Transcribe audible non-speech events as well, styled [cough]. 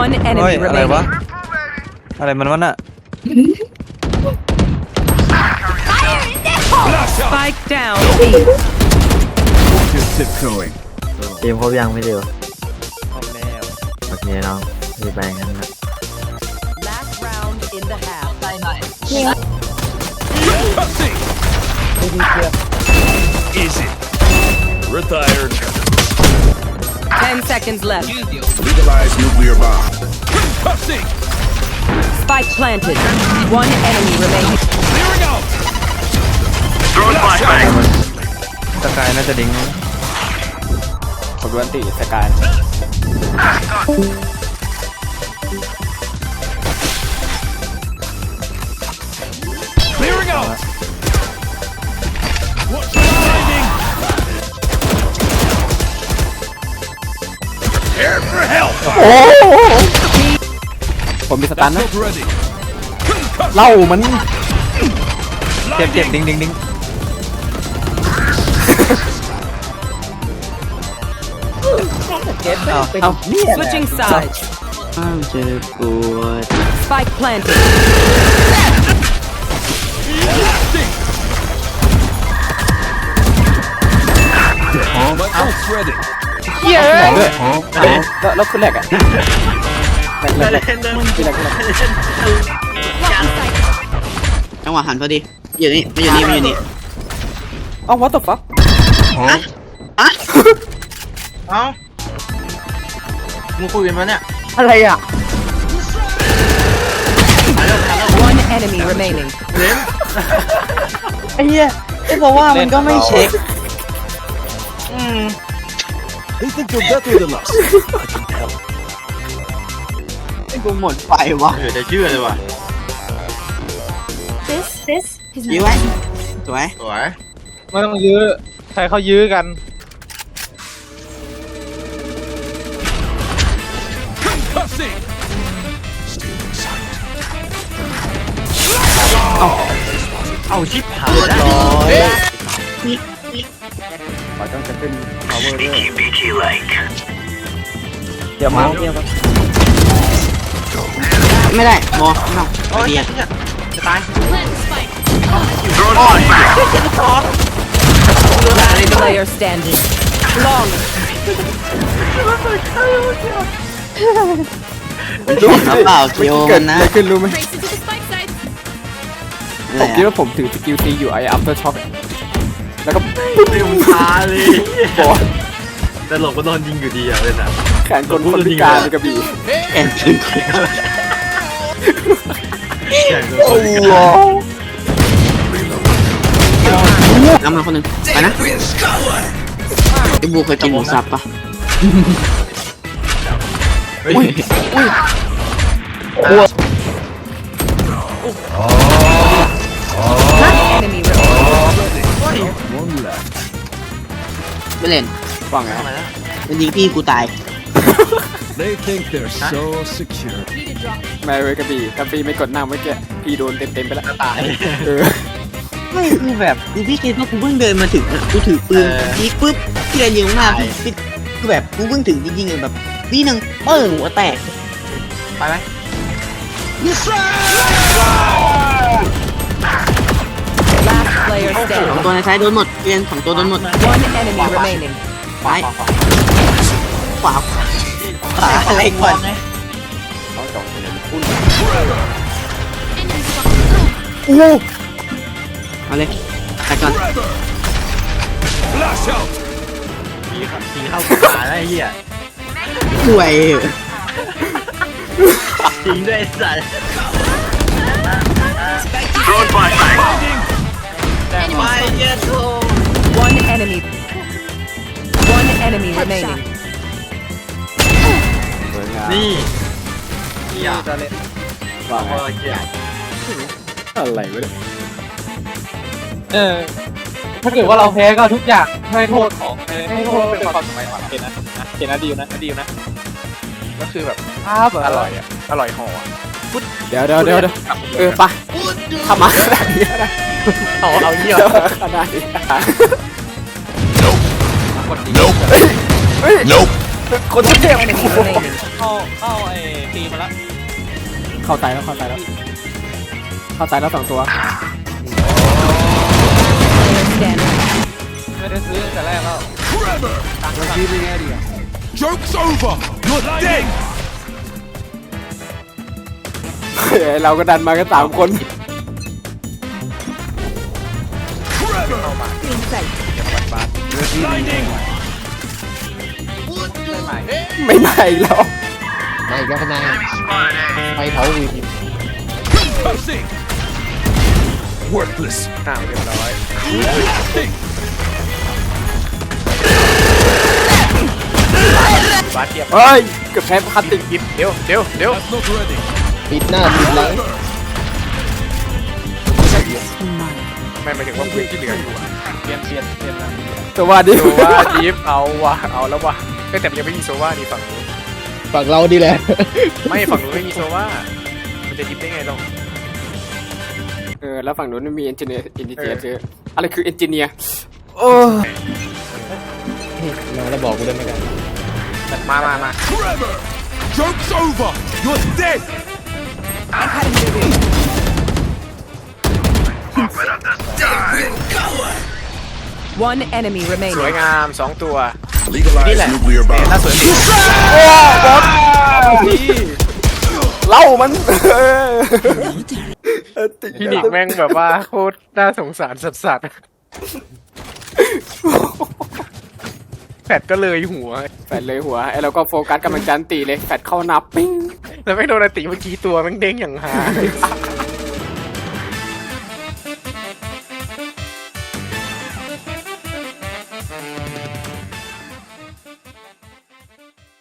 One เฮ้ย enemy อะไรวะ remaining. อะไรมันวะน่ะ [laughs] Spike down. B. Just tiptoeing. ทีมครบยังไม่เดียว ครบแล้ว โอเคน้องรีบไปงั้นนะ Last round in the half. Easy. Retired. Ten seconds left. Legalize nuclear bomb. Cussing. Spike planted. One enemy remaining. Clearing out. สกายน่าจะดิ้งมั้ง ผมดวนตีสกาย hellfire. ผมมีสตันนะ Shield ready. เล่ามันเจ็บเจ็บดิ้งดิ้งดิ้งเอาเอา Switching sides. อ้าวเจอปวด Spike planted. My ult's ready. บอกด้วยแล้วแล้วคุณแรกอะแรกแรกแรกที่แรกแรกจังหวะหันพอดี อยู่นี่ไม่อยู่นี่ไม่อยู่นี่เอ้า what the fuck อะอะเอ้ามึงคุยกันมาเนี่ยอะไรอะ One enemy remaining. ไอ้เหี้ยไอ้บอกว่ามันก็ไม่เช็คอืม They think you're better than us. ไอ้กูหมดไฟวะเออจะเชื่อเลยว่ะ This, this is ยื้อไว้สวยสวยไม่ต้องยื้อ ใครเขายื้อกัน Cussing. เอาชิปหายได้ ขอต้องจะขึ้น power ด้วยเดี๋ยวมาเดี๋ยวมาไม่ได้มอไม่เอาดีอะจะตาย Last player standing. Long. ดูนะเปล่าเคียวเกิมัดนนะอะไรขึ้นรู้ไหม race into the spike side. ผมคิดว่าผมถือสกิลตีอยู่ไอ after shock อะ แล้วก็ลืมพาเลยบอกแต่หลบก็โดนยิงอยู่ดีอะเลยนะแขนกลคนพิการในกระบี่แอนจริงเลยน้ำมันคนหนึ่งไปนะไอ้บูเคยกินหมูสับปะอุ้ย Enemy remaining. One left. ไม่เล่นว่างไงมันยิงพี่กูตาย They think they're so secure. ไม่เว้ยกระบี่ถ้าปีไม่กดหน้าเมื่อกี้พี่โดนเต็มๆไปแล้วตายเออไม่คือแบบคือพี่คิดว่ากูเพิ่งเดินมาถึงอะกูถือปืนยิงปุ๊บพี่เดินยิงข้างหน้าพี่พี่คือแบบกูเพิ่งถึงจริงๆอะแบบพี่หนึ่งเปิ้งหัวแตกไปไหม Last player สอง standing. ตัวในซ้ายโดนหมดเรียนสองตัวโดนหมด One enemy remaining. ซ้ายขวาขวาอะไรก่อนเขาจบไปเลยคุณเอาเลยไปก่อน Flash out. สวยจริงด้วยสัตว์ Blinding. Enemy remaining. สวยงามนี่ว่างไงอะไรวะเนี่ยเออ ถ้าเกิดว่าเราแพ้ก็ทุกอย่างให้โทษของให้โทษเป็นความสมัยก่อนเห็นนะเห็นนะดีนะดีนะ ก็คือแบบภาพอร่อยอะ อร่อยห่อเดี๋ยวเดี๋ยวเดี๋ยวเดี๋ยวเออไปทำมาขนาดนี้นะเอาเอาเยี่ยขนาดนี้ Nope. Nope. คนที่เจ็บ Enemy remaining. เข้าเข้าไอ้ตีมาแล้วเข้าตายแล้วเข้าตายแล้วเข้าตายแล้วสองตัว Player standing. ไม่ได้ซื้อแต่แรกแล้ว Revealing area. Joke's over. You're dead. เราก็ดันมากันสามคน Blinding. ไม่มาอีกแล้ว Passing. Worthless. อ้าวเรียบร้อย Reloading. บาสเทียบเฮ้ยเกือบแพ้คัตติกยิบเดี๋ยวเดี๋ยวเดี๋ยว That's not ready. ปิดหน้าปิดหลังไม่หมายถึงว่าพื้นที่เหลืออยู่อะเป ลี่ยนเปลี่ยนเปลี่ยนแล้วตัวว่าดิโซว่ายิบเอาวะเอาแล้ววะเอ้ยแต่ยังไม่มีโซว่านี่ฝั่งนู้นฝั่งเราดีแหละไม่ฝั่งนู้นไม่มีโซว่ามันจะยิบได้ไงลงเออแล้วฝั่งนู้นมันมีเอนจิเนียร์เอนจิเนียร์คืออะไรคือเอนจิเนียร์โอ้เราแล้วบอกกูได้ไหมกันมามามา Trevor. Joke's over. You're dead. One enemy สวย remaining. งามสองตัว Legalize Mira. nuclear เอ๊ะ bombs. น่าสวยดีเล่ามันเออพี่นิกแม่งแบบว่าโคตรน่าสงสารสัสสัสแฟดก็เลยหัว แฟดเลยหัวไอ้เราก็โฟกัสกำลังจันตีเลยแฟดเข้านับปิ้งแล้วไม่โดนอติเมื่อกี้ตัวแม่งเด้งอย่างหา